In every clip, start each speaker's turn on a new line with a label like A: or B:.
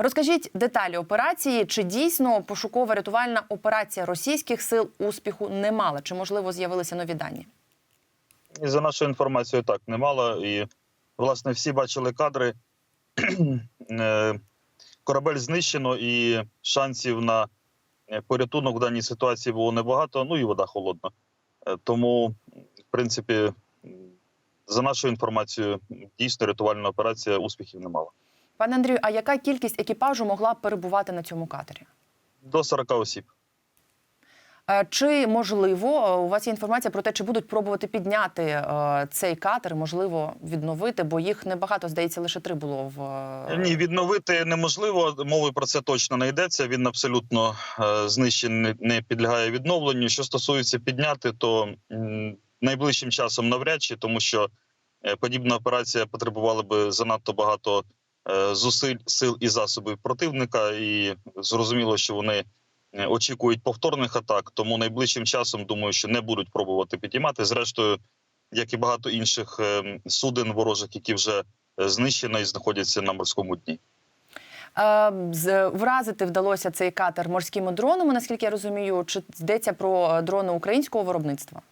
A: Розкажіть деталі операції. Чи дійсно пошукова рятувальна операція російських сил успіху не мала? Чи можливо з'явилися нові дані?
B: За нашою інформацією, так немало. І власне всі бачили кадри. Е, Корабель знищено, і шансів на е, порятунок в даній ситуації було небагато. Ну і вода холодна. Е, Тому, в принципі, за нашою інформацією, дійсно рятувальна операція успіхів не мала.
A: Пане Андрію, а яка кількість екіпажу могла б перебувати на цьому катері?
B: До 40 осіб.
A: Е, Чи можливо е, у вас є інформація про те, чи будуть пробувати підняти е, цей катер, можливо, відновити, бо їх небагато, здається, лише три було в
B: Ні, відновити неможливо. Мови про це точно не йдеться. Він абсолютно знищений, не підлягає відновленню. Що стосується підняти, то найближчим часом навряд чи, тому що подібна операція потребувала би занадто багато зусиль, сил і засобів противника, і зрозуміло, що вони е, очікують повторних атак. Тому найближчим часом думаю, що не будуть пробувати підіймати. Зрештою, як і багато інших е, суден ворожих, які вже е, знищено і знаходяться на морському дні.
A: Е, Вразити вдалося цей катер морськими дронами, наскільки я розумію, чи йдеться про е, дрони українського виробництва?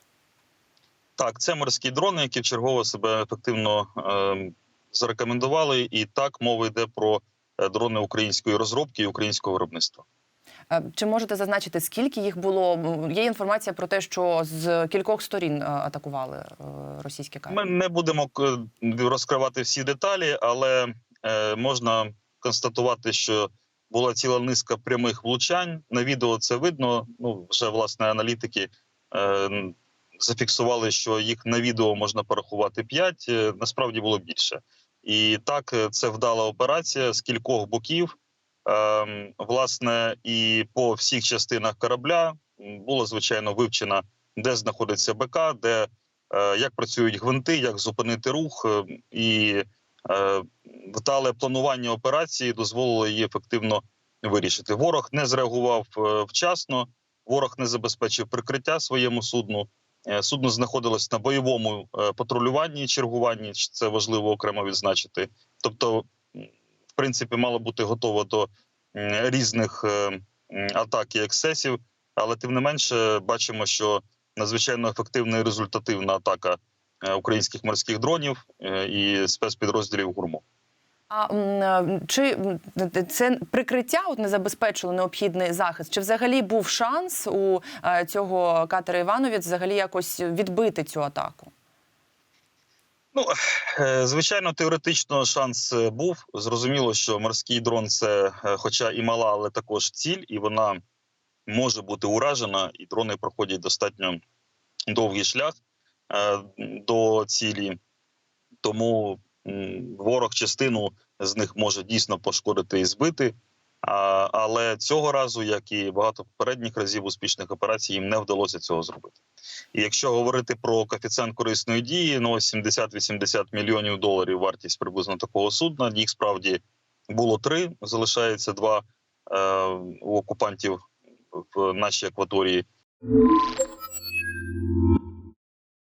B: Так, це морські дрони, які вчергово себе ефективно е, зарекомендували. І так мова йде про е, дрони української розробки і українського виробництва.
A: Е, Чи можете зазначити, скільки їх було? Є інформація про те, що з кількох сторін е, атакували російські катери.
B: Ми не будемо розкривати всі деталі, але можна констатувати, що була ціла низка прямих влучань. На відео це видно. Ну вже власне аналітики зафіксували, що їх на відео можна порахувати 5, насправді було більше. І так, е, це вдала операція з кількох боків. Ем, власне, і по всіх частинах корабля було звичайно вивчено, де знаходиться БК, де е, як працюють гвинти, як зупинити рух, е, і вдале планування операції дозволило її ефективно вирішити. Ворог не зреагував вчасно, ворог не забезпечив прикриття своєму судну. Е, Судно знаходилось на бойовому е, патрулюванні чергуванні. Це важливо окремо відзначити. Тобто, в принципі, мало бути готово до різних е, атак і ексцесів, але тим не менше бачимо, що надзвичайно ефективна і результативна атака українських морських дронів і спецпідрозділів ГУРМО.
A: А е, чи це прикриття от не забезпечило необхідний захист? Чи взагалі був шанс у е, цього катера Івановець взагалі якось відбити цю атаку?
B: Ну е, звичайно, теоретично шанс був. Зрозуміло, що морський дрон це, хоча і мала, але також ціль, і вона може бути уражена, і дрони проходять достатньо довгий шлях до цілі. Тому ворог частину з них може дійсно пошкодити і збити. А, але цього разу, як і багато попередніх разів успішних операцій, їм не вдалося цього зробити. І якщо говорити про коефіцієнт корисної дії, ну ось 70-80 мільйонів доларів вартість приблизно такого судна. Їх справді було три. Залишається два е, у окупантів в нашій акваторії.